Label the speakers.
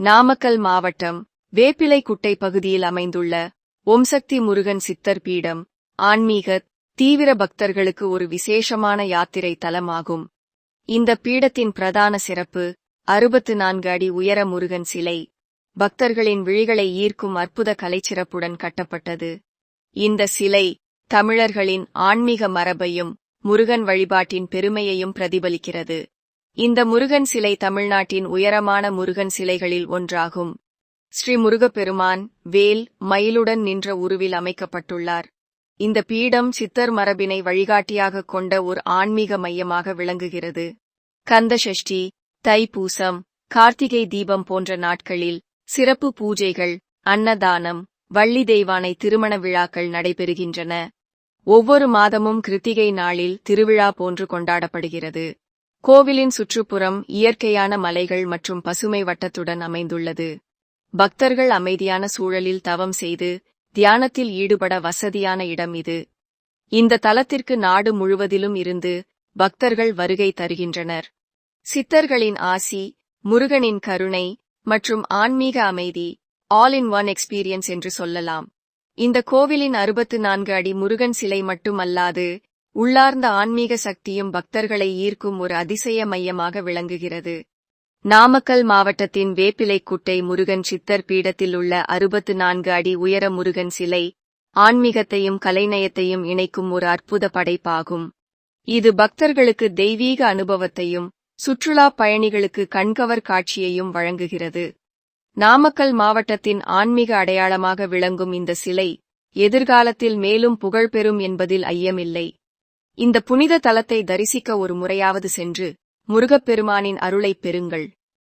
Speaker 1: நாமக்கல் மாவட்டம் வேப்பிலைக்குட்டை பகுதியில் அமைந்துள்ள ஓம்சக்தி முருகன் சித்தர் பீடம் ஆன்மீக தீவிர பக்தர்களுக்கு ஒரு விசேஷமான யாத்திரை தலமாகும். இந்த பீடத்தின் பிரதான சிறப்பு அறுபத்து நான்கு அடி உயர முருகன் சிலை பக்தர்களின் விழிகளை ஈர்க்கும் அற்புத கலைச்சிறப்புடன் கட்டப்பட்டது. இந்த சிலை தமிழர்களின் ஆன்மீக மரபையும் முருகன் வழிபாட்டின் பெருமையையும் பிரதிபலிக்கிறது. இந்த முருகன் சிலை தமிழ்நாட்டின் உயரமான முருகன் சிலைகளில் ஒன்றாகும். ஸ்ரீ முருகப்பெருமான் வேல் மயிலுடன் நின்ற உருவில் அமைக்கப்பட்டுள்ளார். இந்த பீடம் சித்தர் மரபினை வழிகாட்டியாக கொண்ட ஒரு ஆன்மீக மையமாக விளங்குகிறது. கந்தசஷ்டி தைப்பூசம் கார்த்திகை தீபம் போன்ற நாட்களில் சிறப்பு பூஜைகள் அன்னதானம் வள்ளி தெய்வானை திருமண விழாக்கள் நடைபெறுகின்றன. ஒவ்வொரு மாதமும் கிருத்திகை நாளில் திருவிழா போன்று கொண்டாடப்படுகிறது. கோவிலின் சுற்றுப்புறம் இயற்கையான மலைகள் மற்றும் பசுமை வட்டத்துடன் அமைந்துள்ளது. பக்தர்கள் அமைதியான சூழலில் தவம் செய்து தியானத்தில் ஈடுபட வசதியான இடம் இது. இந்த தலத்திற்கு நாடு முழுவதிலும் இருந்து பக்தர்கள் வருகை தருகின்றனர். சித்தர்களின் ஆசி முருகனின் கருணை மற்றும் ஆன்மீக அமைதி ஆல் இன் ஒன் எக்ஸ்பீரியன்ஸ் என்று சொல்லலாம். இந்த கோவிலின் அறுபத்து நான்கு அடி முருகன் சிலை மட்டுமல்லாது உள்ளார்ந்த ஆன்மீக சக்தியும் பக்தர்களை ஈர்க்கும் ஒரு அதிசய மையமாக விளங்குகிறது. நாமக்கல் மாவட்டத்தின் வேப்பிலைக்குட்டை முருகன் சித்தர் பீடத்தில் உள்ள அறுபத்து நான்கு அடி உயர முருகன் சிலை ஆன்மீகத்தையும் கலைநயத்தையும் இணைக்கும் ஒரு அற்புத படைப்பாகும். இது பக்தர்களுக்கு தெய்வீக அனுபவத்தையும் சுற்றுலா பயணிகளுக்கு கண்கவர் காட்சியையும் வழங்குகிறது. நாமக்கல் மாவட்டத்தின் ஆன்மீக அடையாளமாக விளங்கும் இந்த சிலை எதிர்காலத்தில் மேலும் புகழ் பெறும் என்பதில் ஐயமில்லை. இந்த புனித தலத்தை தரிசிக்க ஒரு முறையாவது சென்று முருகப்பெருமானின் அருளைப் பெறுங்கள்.